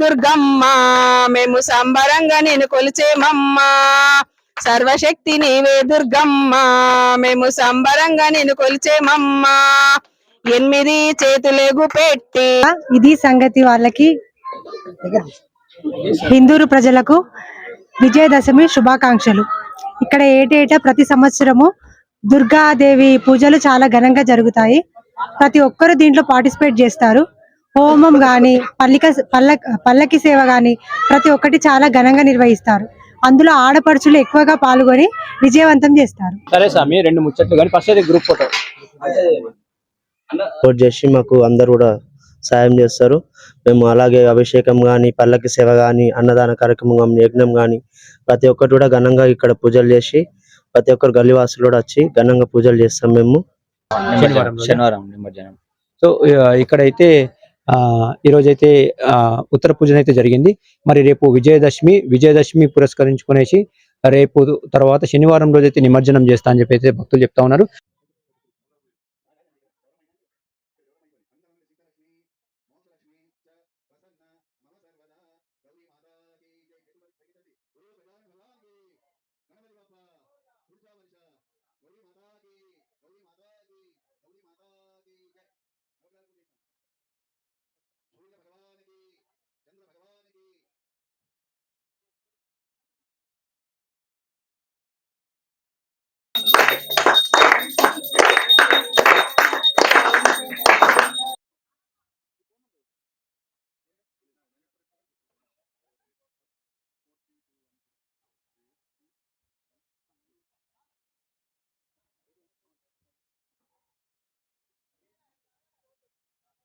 దుర్గమ్మ మేము సంబరంగా నేను కొలిచేమమ్మా. సర్వశక్తి నీవే దుర్గమ్మ మేము సంబరంగా నేను కొలిచేమమ్మా. ఎనిమిది చేతులేగు పెట్టి ఇది సంగతి వాళ్ళకి హిందూరు ప్రజలకు విజయదశమి శుభాకాంక్షలు. ఇక్కడ ఏటేటా ప్రతి సంవత్సరము దుర్గాదేవి పూజలు చాలా ఘనంగా జరుగుతాయి. ప్రతి ఒక్కరు దీంట్లో పార్టిసిపేట్ చేస్తారు. హోమం గాని పల్లిక పల్ల పల్లకి సేవ గాని ప్రతి ఒక్కటి చాలా ఘనంగా నిర్వహిస్తారు. అందులో ఆడపడుచులు ఎక్కువగా పాల్గొని విజయవంతం చేస్తారు. సరే స్వామి రెండు ముచ్చట్లు కానీ ఫస్ట్ అయితే గ్రూప్ ఫోటో సపోర్ట్ చేసి మాకు అందరు కూడా సాయం చేస్తారు. మేము అలాగే అభిషేకం గాని పల్లకి సేవ గాని అన్నదాన కార్యక్రమం గాని యజ్ఞం గాని ప్రతి ఒక్కటి కూడా ఘనంగా ఇక్కడ పూజలు చేసి ప్రతి ఒక్కరు గల్లీవాసులు కూడా వచ్చి ఘనంగా పూజలు చేస్తాం మేము. శనివారం. శనివారం నిమజ్జనం. సో ఇక్కడైతే ఆ ఈ రోజైతే ఉత్తర పూజన అయితే జరిగింది. మరి రేపు విజయదశమి విజయదశమి పురస్కరించుకునేసి రేపు తర్వాత శనివారం రోజైతే నిమజ్జనం చేస్తా అని చెప్పి అయితే భక్తులు చెప్తా ఉన్నారు.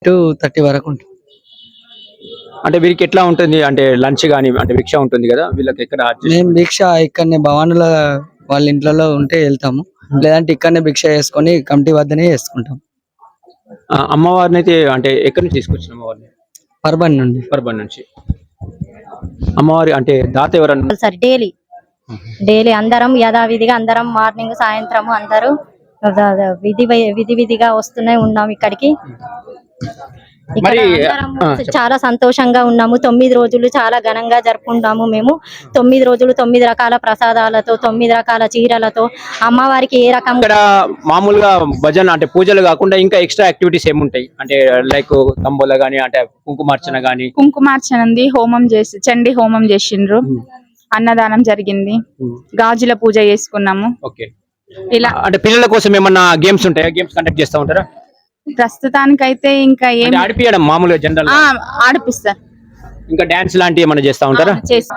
టూ థర్టీ వరకు ఉంటుంది. అంటే వీరికి ఎట్లా ఉంటుంది? అంటే లంచ్ గానీ అంటే భిక్ష ఉంటుంది కదా వీళ్ళకి ఎక్కడ మేము భిక్ష ఇక్కడనే భవానుల వాళ్ళ ఇంట్లో ఉంటే వెళ్తాము. లేదంటే ఇక్కడనే భిక్ష చేసుకొని కమిటీ వద్దనే చేసుకుంటాం అమ్మవారిని అయితే అంటే ఎక్కడి నుంచి తీసుకొచ్చిన అమ్మవారిని? పర్బన్ నుండి. పర్బన్ నుంచి. అమ్మవారి అంటే దాత ఎవరన్నా? Sir daily. డైలీ అందరం యథావిధిగా అందరం మార్నింగ్ సాయంత్రం అందరూ విధి విధి విధిగా వస్తూనే ఉన్నాం ఇక్కడికి. ఇక్కడ మరి. చాలా సంతోషంగా ఉన్నాము. తొమ్మిది రోజులు చాలా ఘనంగా జరుపుకుంటాము మేము. తొమ్మిది రోజులు తొమ్మిది రకాల ప్రసాదాలతో తొమ్మిది రకాల చీరలతో అమ్మవారికి ఏ రకం ఇక్కడ మామూలుగా భజన అంటే పూజలు కాకుండా ఇంకా ఎక్స్ట్రా యాక్టివిటీస్ ఏముంటాయి? అంటే లైక్ తంబోల గానీ అంటే కుంకుమార్చన గానీ. కుంకుమార్చన ఉంది హోమం చేసి చండి హోమం చేసిండ్రు. అన్నదానం జరిగింది. గాజుల పూజ చేసుకున్నాము. ఓకే. ఇలా అంటే పిల్లల కోసం ఏమన్నా గేమ్స్ ఉంటాయా? గేమ్స్ కండక్ట్ చేస్తా ఉంటారా? ప్రస్తుతానికైతే ఇంకా ఏం అంటే ఆడిపియడం మామూలుగా జనరల్ ఆ, ఆడిపిస్తారు ఇంకా డాన్స్ లాంటివి ఏమన్నా చేస్తా ఉంటారా ఆ, చేసి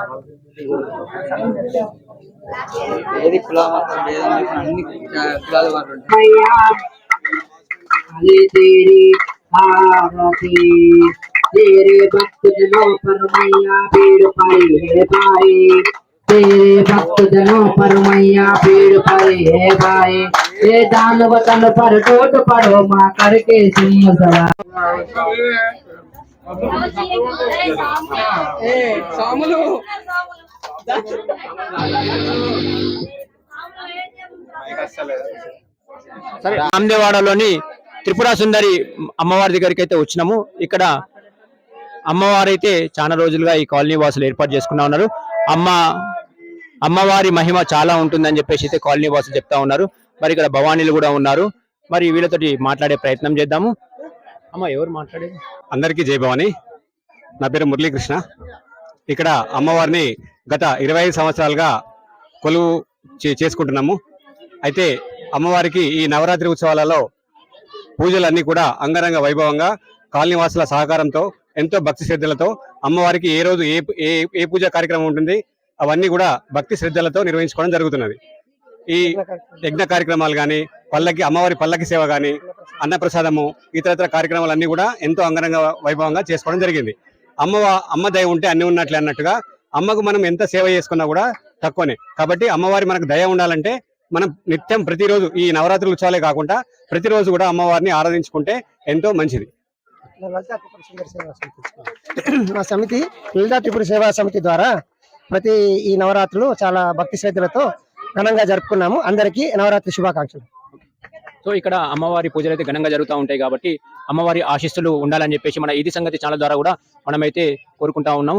ఏది కుల మతం భేదం లేకుండా అన్ని కులాల వారు ఉంటారు तेरे भक्त जनों पर मैया पेड़ पड़ी है भाई భక్తుజను పరమయ్యా పీడు పరి ఏ బాయి ఏ దానవ తను పరు తోటు పడు మా కరికే సిమ్ము సవా సాములు. సరే రామ్దేవాడలోని త్రిపుర సుందరి అమ్మవారి దగ్గరికి అయితే వచ్చినాము. ఇక్కడ అమ్మవారు అయితే చాలా రోజులుగా ఈ కాలనీ వాసులు ఏర్పాటు చేసుకున్నా ఉన్నారు. అమ్మ అమ్మవారి మహిమ చాలా ఉంటుందని చెప్పేసి అయితే కాలనీ వాసులు చెప్తా ఉన్నారు. మరి ఇక్కడ భవానీలు కూడా ఉన్నారు. మరి వీళ్ళతోటి మాట్లాడే ప్రయత్నం చేద్దాము. అమ్మ ఎవరు మాట్లాడేది? అందరికీ జై భవాని. నా పేరు మురళీకృష్ణ. ఇక్కడ అమ్మవారిని గత ఇరవై ఐదు సంవత్సరాలుగా కొలువు చే- చేసుకుంటున్నాము. అయితే అమ్మవారికి ఈ నవరాత్రి ఉత్సవాలలో పూజలన్నీ కూడా అంగరంగ వైభవంగా కాలనీవాసుల సహకారంతో ఎంతో భక్తి శ్రద్ధలతో అమ్మవారికి ఏ రోజు ఏ ఏ ఏ పూజ కార్యక్రమం ఉంటుంది అవన్నీ కూడా భక్తి శ్రద్ధలతో నిర్వహించుకోవడం జరుగుతున్నది. ఈ యజ్ఞ కార్యక్రమాలు కానీ పల్లకి అమ్మవారి పల్లకి సేవ కానీ అన్నప్రసాదము ఇతరత్ర కార్యక్రమాలన్నీ కూడా ఎంతో అంగరంగ వైభవంగా చేసుకోవడం జరిగింది. అమ్మ అమ్మ దయ ఉంటే అన్ని ఉన్నట్లే అన్నట్టుగా అమ్మకు మనం ఎంత సేవ చేసుకున్నా కూడా తక్కువనే. కాబట్టి అమ్మవారి మనకు దయ ఉండాలంటే మనం నిత్యం ప్రతిరోజు ఈ నవరాత్రి ఉత్సవాలే కాకుండా ప్రతిరోజు కూడా అమ్మవారిని ఆరాధించుకుంటే ఎంతో మంచిది. మా సమితి లలితా త్రిపుర సేవా సమితి ద్వారా ప్రతి ఈ నవరాత్రులు చాలా భక్తి శ్రద్ధలతో ఘనంగా జరుపుకున్నాము. అందరికీ నవరాత్రి శుభాకాంక్షలు. సో ఇక్కడ అమ్మవారి పూజలు అయితే ఘనంగా జరుగుతూ ఉంటాయి కాబట్టి అమ్మవారి ఆశీస్సులు ఉండాలని చెప్పేసి మన ఇది సంగతి ఛానల్ ద్వారా కూడా మనమైతే కోరుకుంటా ఉన్నాం